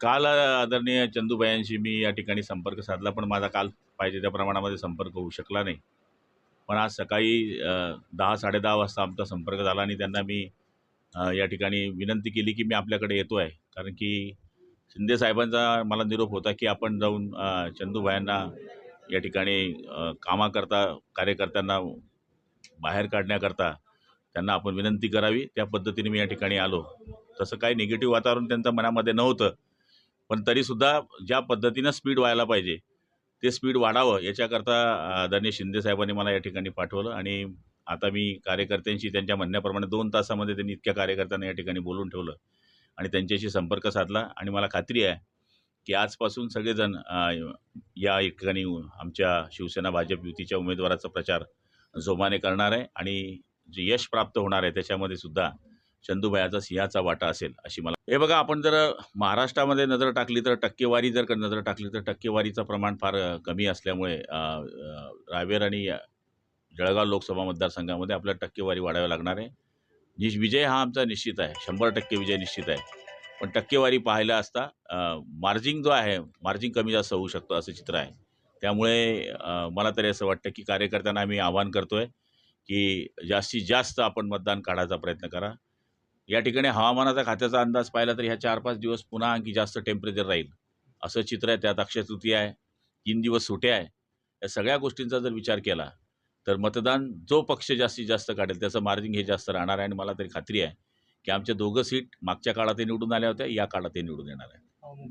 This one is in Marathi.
काल आदरणीय चंदूबायांशी मी या ठिकाणी संपर्क साधला पण माझा काल पाहिजे त्या प्रमाणामध्ये संपर्क होऊ शकला नाही. पण आज सकाळी दहा साडेदहा वाजता आमचा संपर्क झाला आणि त्यांना मी या ठिकाणी विनंती केली की मी आपल्याकडे येतो आहे कारण की शिंदे साहेबांचा मला निरोप होता की आपण जाऊन चंदूभायांना या ठिकाणी कामाकरता कार्यकर्त्यांना बाहेर काढण्याकरता त्यांना आपण विनंती करावी. त्या पद्धतीने मी या ठिकाणी आलो. तसं काही निगेटिव्ह वातावरण त्यांच्या मनामध्ये नव्हतं. पण तरीसुद्धा ज्या पद्धतीनं स्पीड व्हायला पाहिजे ते स्पीड वाढावं याच्याकरता आदरणीय शिंदे साहेबांनी मला या ठिकाणी पाठवलं आणि आता मी कार्यकर्त्यांशी त्यांच्या म्हणण्याप्रमाणे दोन तासामध्ये त्यांनी इतक्या कार्यकर्त्यांना या ठिकाणी बोलून ठेवलं आणि त्यांच्याशी संपर्क साधला आणि मला खात्री आहे की आजपासून सगळेजण या ठिकाणी आमच्या शिवसेना भाजप युतीच्या उमेदवाराचा प्रचार जोमाने करणार आहे आणि जे यश प्राप्त होणार आहे त्याच्यामध्ये सुद्धा चंदूबायाचा सिंहाचा वाटा असेल अशी मला हे बघा आपण जर महाराष्ट्रामध्ये नजर टाकली तर टक्केवारी जर नजर टाकली तर टक्केवारीचं प्रमाण फार कमी असल्यामुळे रावेर आणि जळगाव लोकसभा मतदारसंघामध्ये आपल्याला टक्केवारी वाढावी लागणार आहे. निश विजय हा आमचा निश्चित आहे. शंभर टक्के विजय निश्चित आहे. पण टक्केवारी पाहायला असता मार्जिंग जो आहे मार्जिंग कमी जास्त होऊ शकतो असं चित्र आहे. त्यामुळे मला तरी असं वाटतं की कार्यकर्त्यांना आम्ही आवाहन करतो आहे की जास्तीत जास्त आपण मतदान काढायचा प्रयत्न करा. या ठिकाणी हवामानाचा खात्याचा अंदाज पाहिला तर ह्या चार पाच दिवस पुन्हा आणखी जास्त टेम्परेचर राहील. असं चित्र आहे त्यात अक्षय तृतीया आहे तीन दिवस सुट्या आहे. या सगळ्या गोष्टींचा जर विचार केला तर मतदान जो पक्ष जास्तीत जास्त काढेल त्याचं मार्जिन हे जास्त राहणार आहे आणि मला तरी खात्री आहे की आमच्या दोघं सीट मागच्या काळातही निवडून आल्या होत्या या काळातही निवडून येणार आहे